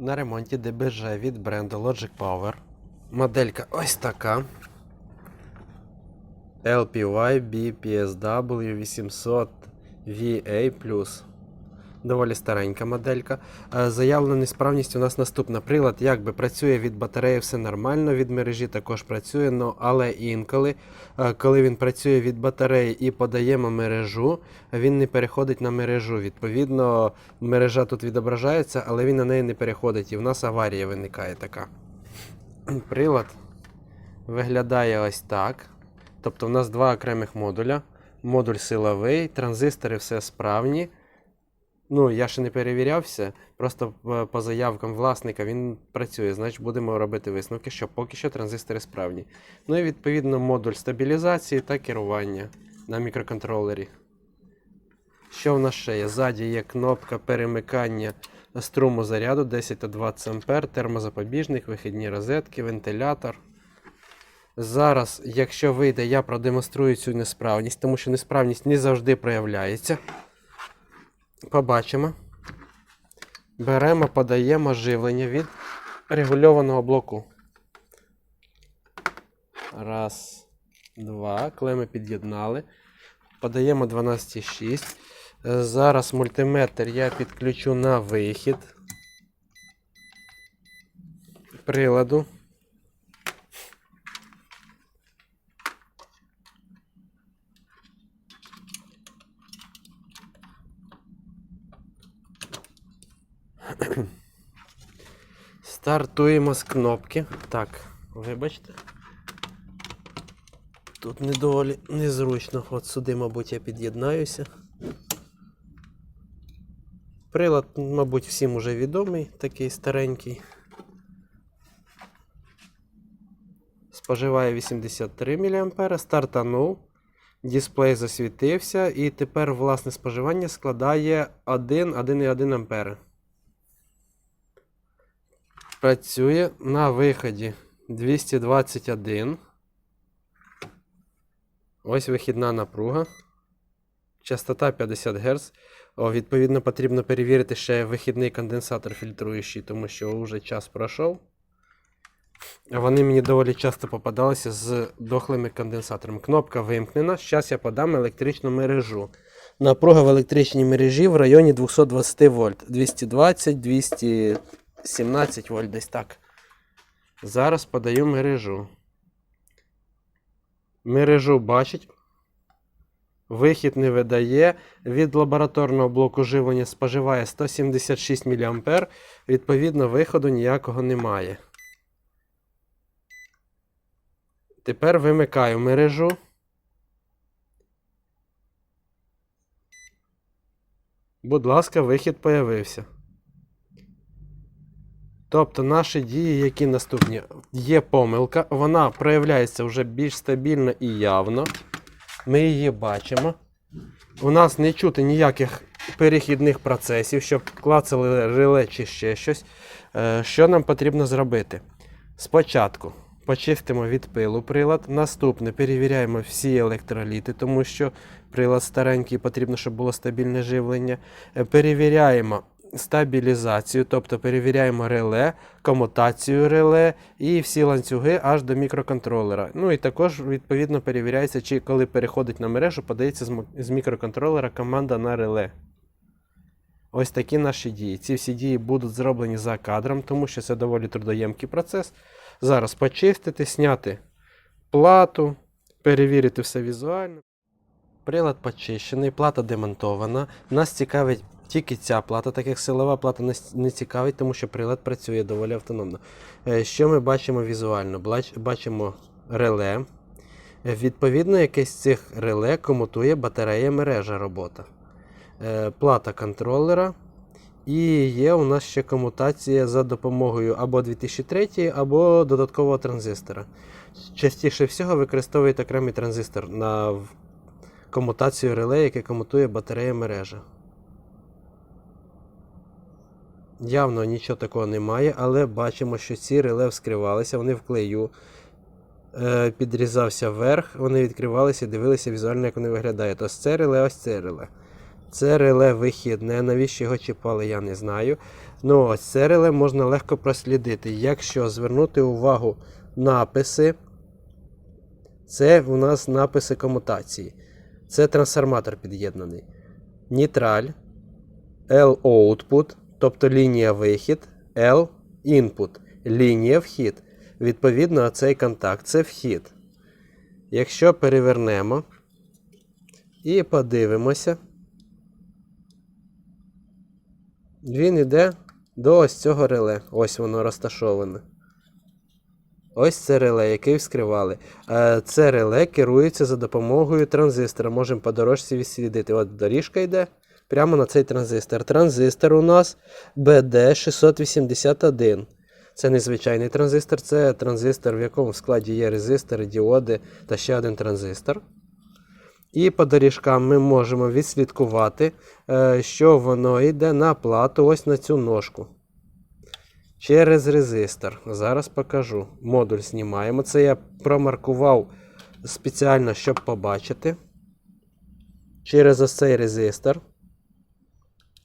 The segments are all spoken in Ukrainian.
На ремонті ДБЖ від бренду Logic Power. Моделька ось така. LPY BPSW 800 VA+. Доволі старенька моделька. Е, Заявлена несправність у нас наступна. Прилад якби працює від батареї, все нормально, від мережі також працює, но, але інколи, е, коли він працює від батареї і подаємо мережу, він не переходить на мережу. Відповідно, мережа тут відображається, але він на неї не переходить. І в нас аварія виникає така. Прилад виглядає ось так. Тобто в нас два окремих модуля. Модуль силовий, транзистори все справні. Ну, я ще не перевірявся. Просто е, по заявкам власника він працює. Значить, будемо робити висновки, що поки що транзистори справні. Ну і відповідно модуль стабілізації та керування на мікроконтролері. Що в нас ще є? Ззаді є кнопка перемикання струму заряду 10 та 20 А, термозапобіжник, вихідні розетки, вентилятор. Зараз, якщо вийде, я продемонструю цю несправність, тому що несправність не завжди проявляється. Побачимо. Беремо, подаємо живлення від регульованого блоку. Раз, два. Клеми під'єднали. Подаємо 12,6. Е, Зараз мультиметр я підключу на вихід приладу. Стартуємо з кнопки. Так, вибачте. Тут недоволі незручно. От сюди, мабуть, я під'єднаюся. Прилад, мабуть, всім уже відомий, такий старенький. Споживає 83 мА, стартанув, дисплей засвітився, і тепер власне споживання складає 1-1,1 А. Працює на виході 221. Ось вихідна напруга. Частота 50 Гц. О, відповідно, потрібно перевірити ще вихідний конденсатор фільтруючий, тому що вже час пройшов. Вони мені доволі часто попадалися з дохлими конденсаторами. Кнопка вимкнена. Зараз я подам електричну мережу. Напруга в електричній мережі в районі 220 вольт. 220, 217 вольт десь так. Зараз подаю мережу. Мережу бачить. Вихід не видає. Від лабораторного блоку живлення споживає 176 мА. Відповідно, виходу ніякого немає. Тепер вимикаю мережу. Будь ласка, вихід появився. Тобто наші дії, які наступні, є помилка, вона проявляється вже більш стабільно і явно. Ми її бачимо. У нас не чути ніяких перехідних процесів, щоб клацали реле чи ще щось. Е, Що нам потрібно зробити? Спочатку почистимо від пилу прилад. Наступне перевіряємо всі електроліти, тому що прилад старенький, потрібно, щоб було стабільне живлення. Е, Перевіряємо стабілізацію, тобто перевіряємо реле, комутацію реле і всі ланцюги аж до мікроконтролера. Ну і також відповідно перевіряється, чи коли переходить на мережу, подається з мікроконтролера команда на реле. Ось такі наші дії. Ці всі дії будуть зроблені за кадром, тому що це доволі трудоємкий процес. Зараз почистити, зняти плату, перевірити все візуально. Прилад почищений, плата демонтована. Нас цікавить тільки ця плата, так як силова плата не цікавить, тому що прилад працює доволі автономно. Е, Що ми бачимо візуально? Бачимо реле. Відповідно, якесь з цих реле комутує батарея мережа робота. Е, Плата контролера. І є у нас ще комутація за допомогою або 2003, або додаткового транзистора. Частіше всього використовують окремий транзистор на комутацію реле, яке комутує батарея мережа. Явно нічого такого немає, але бачимо, що ці реле вскривалися, вони в клею. Е, підрізався вверх, вони відкривалися і дивилися візуально, як вони виглядають. Ось це реле, ось це реле. Це реле вихідне. Навіщо його чіпали, я не знаю. Ну ось це реле можна легко прослідити. Якщо звернути увагу написи, це у нас написи комутації. Це трансформатор під'єднаний. Нейтраль, L output, тобто лінія вихід, L input, лінія вхід. Відповідно, цей контакт це вхід. Якщо перевернемо і подивимося, він йде до ось цього реле. Ось воно розташоване. Ось це реле, яке вскривали. Е, Це реле керується за допомогою транзистора. Можемо по дорожці відслідити. От доріжка йде прямо на цей транзистор. Транзистор у нас BD681. Це незвичайний транзистор, це транзистор, в якому в складі є резистори, діоди та ще один транзистор. І по доріжкам ми можемо відслідкувати, е, що воно йде на плату ось на цю ножку. Через резистор. Зараз покажу. Модуль знімаємо. Це я промаркував спеціально, щоб побачити. Через ось цей резистор.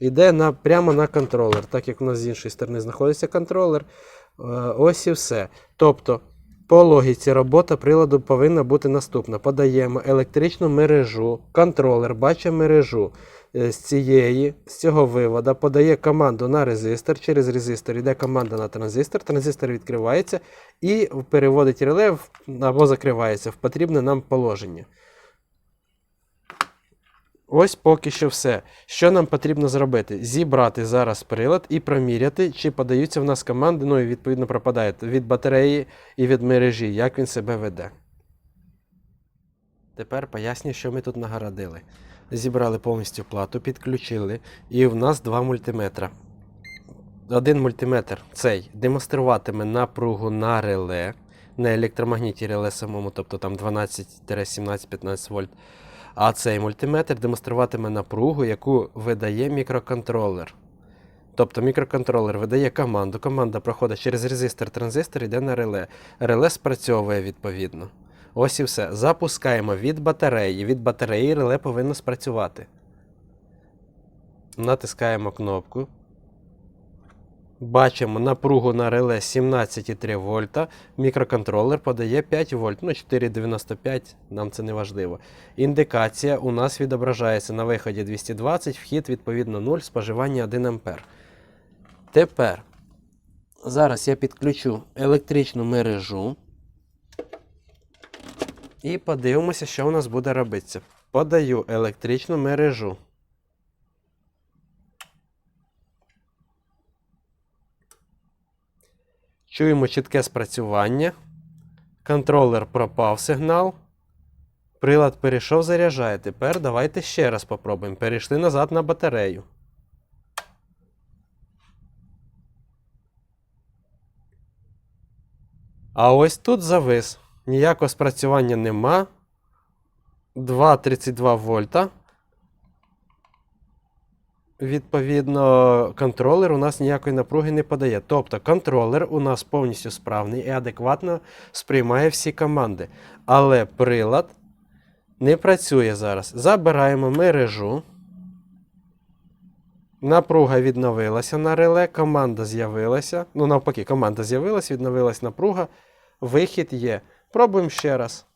Іде на, прямо на контролер. Так як у нас з іншої сторони знаходиться контролер. Е, Ось і все. Тобто, по логіці робота приладу повинна бути наступна. Подаємо електричну мережу, контролер бачить мережу е, з цієї, з цього вивода, подає команду на резистор. Через резистор йде команда на транзистор, транзистор відкривається і переводить реле або закривається в потрібне нам положення. Ось поки що все. Що нам потрібно зробити? Зібрати зараз прилад і проміряти, чи подаються в нас команди, ну і відповідно пропадають від батареї і від мережі, як він себе веде. Тепер поясню, що ми тут нагородили. Зібрали повністю плату, підключили, і в нас два мультиметра. Один мультиметр цей демонструватиме напругу на реле, на електромагніті реле самому, тобто там 12-17-15 вольт. А цей мультиметр демонструватиме напругу, яку видає мікроконтролер. Тобто мікроконтролер видає команду. Команда проходить через резистор транзистор, йде на реле. Реле спрацьовує відповідно. Ось і все. Запускаємо від батареї. Від батареї реле повинно спрацювати. Натискаємо кнопку. Бачимо напругу на реле 17,3 вольта. Мікроконтролер подає 5 вольт, ну 4,95, нам це не важливо. Індикація у нас відображається на виході 220, вхід відповідно 0, споживання 1 ампер. Тепер зараз я підключу електричну мережу. І подивимося, що у нас буде робитися. Подаю електричну мережу. Чуємо чітке спрацювання. Контролер пропав сигнал. Прилад перейшов, заряджає. Тепер давайте ще раз попробуємо. Перейшли назад на батарею. А ось тут завис. Ніякого спрацювання нема. 2,32 вольта. Відповідно, контролер у нас ніякої напруги не подає. Тобто контролер у нас повністю справний і адекватно сприймає всі команди. Але прилад не працює зараз. Забираємо мережу. Напруга відновилася на реле, команда з'явилася. Ну, навпаки, команда з'явилася, відновилась напруга. Вихід є. Пробуємо ще раз.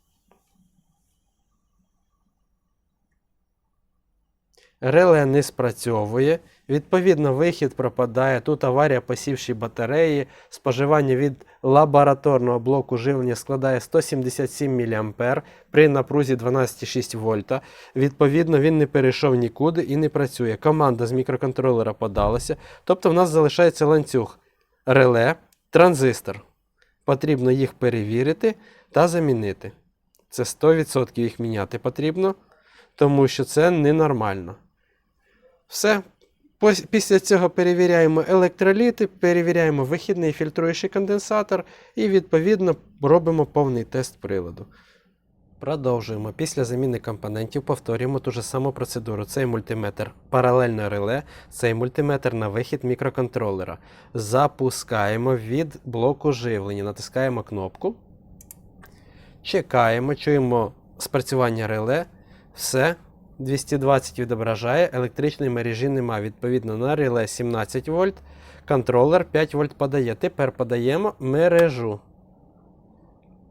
Реле не спрацьовує. Відповідно, вихід пропадає. Тут аварія посівші батареї. Споживання від лабораторного блоку живлення складає 177 мА при напрузі 12,6 вольта. Відповідно, він не перейшов нікуди і не працює. Команда з мікроконтролера подалася. Тобто, в нас залишається ланцюг реле, транзистор. Потрібно їх перевірити та замінити. Це 100% їх міняти потрібно, тому що це ненормально. Все. Після цього перевіряємо електроліти, перевіряємо вихідний фільтруючий конденсатор і, відповідно, робимо повний тест приладу. Продовжуємо. Після заміни компонентів повторюємо ту ж саму процедуру. Цей мультиметр паралельно реле, цей мультиметр на вихід мікроконтролера. Запускаємо від блоку живлення. Натискаємо кнопку. Чекаємо, чуємо спрацювання реле. Все. 220 відображає, електричної мережі нема. Відповідно, на реле 17 вольт, контролер 5 вольт подає. Тепер подаємо мережу.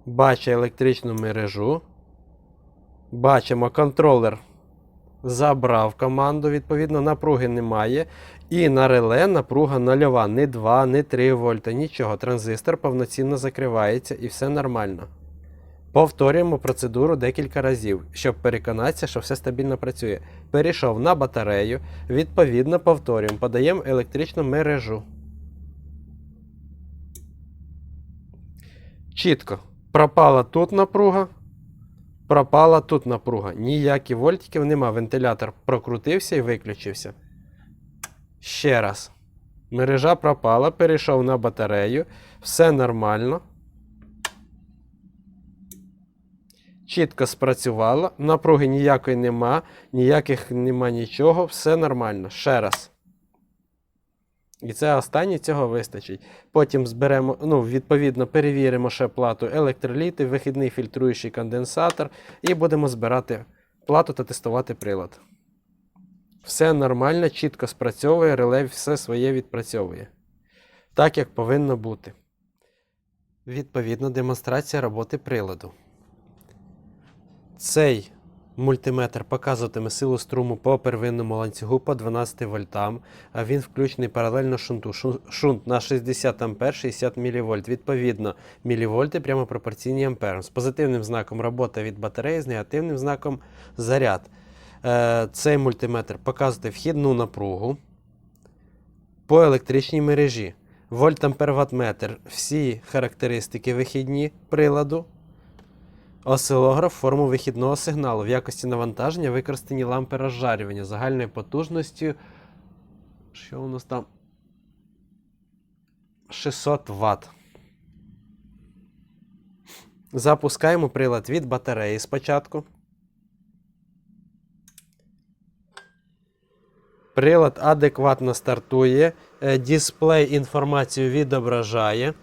Бачить електричну мережу. Бачимо, контролер забрав команду, відповідно, напруги немає. І на реле напруга нульова, не 2, не 3 вольта, нічого. Транзистор повноцінно закривається і все нормально. Повторюємо процедуру декілька разів, щоб переконатися, що все стабільно працює. Перейшов на батарею, відповідно повторюємо, подаємо електричну мережу. Чітко. Пропала тут напруга, пропала тут напруга. Ніяких вольтиків нема. Вентилятор прокрутився і виключився. Ще раз. Мережа пропала, перейшов на батарею. Все нормально. Чітко спрацювало. Напруги ніякої нема, ніяких нема нічого, все нормально. Ще раз. І це останнє цього вистачить. Потім зберемо, ну, відповідно, перевіримо ще плату електроліти, вихідний фільтруючий конденсатор, і будемо збирати плату та тестувати прилад. Все нормально, чітко спрацьовує, реле все своє відпрацьовує. Так, як повинно бути. Відповідно, демонстрація роботи приладу. Цей мультиметр показуватиме силу струму по первинному ланцюгу по 12 вольтам, а він включений паралельно шунту. Шунт на 60 ампер 60 мВ. Відповідно, мілівольти прямо пропорційні амперам. З позитивним знаком робота від батареї, з негативним знаком заряд. Е, Цей мультиметр показує вхідну напругу по електричній мережі. Вольт ампер ваттметр. Всі характеристики вихідні приладу. Осцилограф форму вихідного сигналу. В якості навантаження використані лампи розжарювання загальною потужністю. Що у нас там? 600 Вт. Запускаємо прилад від батареї спочатку. Прилад адекватно стартує. Е, Дисплей інформацію відображає.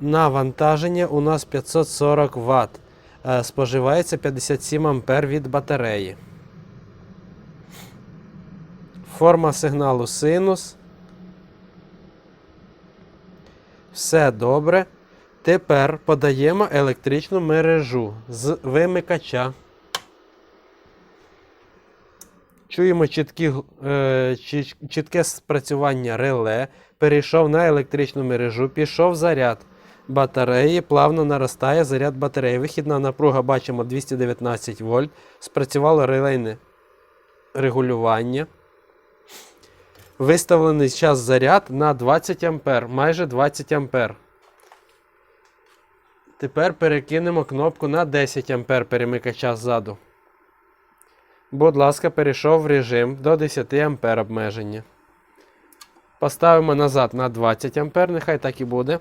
Навантаження у нас 540 Вт. Е, Споживається 57 ампер від батареї. Форма сигналу синус. Все добре. Тепер подаємо електричну мережу з вимикача. Чуємо чіткі, е, чітке спрацювання реле. Перейшов на електричну мережу, пішов заряд батареї, плавно наростає заряд батареї. Вихідна напруга бачимо 219 вольт. Спрацювало релейне регулювання. Виставлений час заряд на 20 ампер, майже 20 ампер. Тепер перекинемо кнопку на 10 ампер перемикача ззаду. Будь ласка, перейшов в режим до 10 ампер обмеження. Поставимо назад на 20 ампер, нехай так і буде.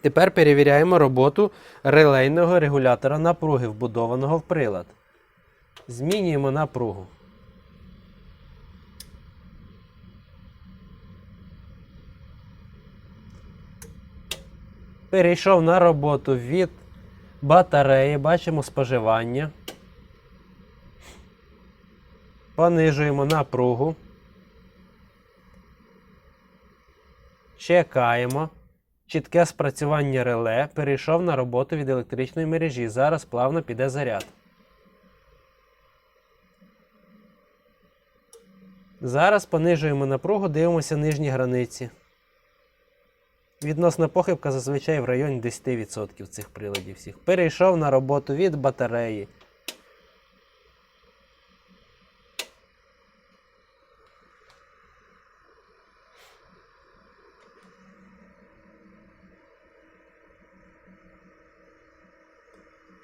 Тепер перевіряємо роботу релейного регулятора напруги, вбудованого в прилад. Змінюємо напругу. Перейшов на роботу від батареї, бачимо споживання. Понижуємо напругу. Чекаємо. Чітке спрацювання реле перейшов на роботу від електричної мережі. Зараз плавно піде заряд. Зараз понижуємо напругу, дивимося нижні границі. Відносна похибка зазвичай в районі 10% цих приладів всіх. Перейшов на роботу від батареї.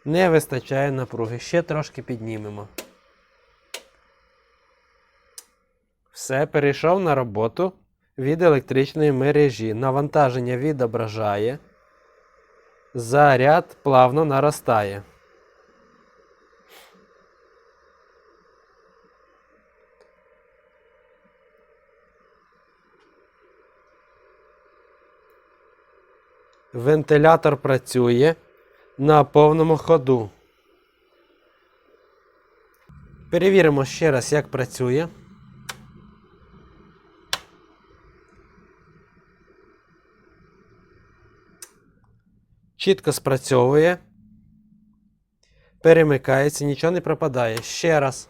Не вистачає напруги. Ще трошки піднімемо. Все, перейшов на роботу від електричної мережі. Навантаження відображає. Заряд плавно наростає. Вентилятор працює на повному ходу. Перевіримо ще раз, як працює. Чітко спрацьовує. Перемикається, нічого не пропадає. Ще раз.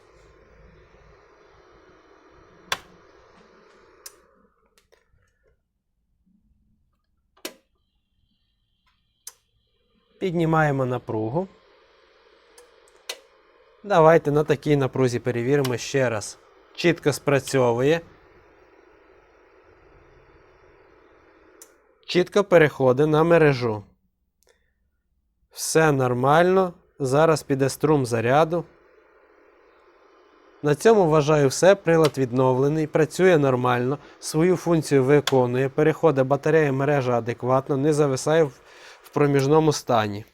Піднімаємо напругу. Давайте на такій напрузі перевіримо ще раз. Чітко спрацьовує. Чітко переходить на мережу. Все нормально. Зараз піде струм заряду. На цьому вважаю все. Прилад відновлений, працює нормально, свою функцію виконує, переходить батарея мережа адекватно, не зависає в проміжному стані.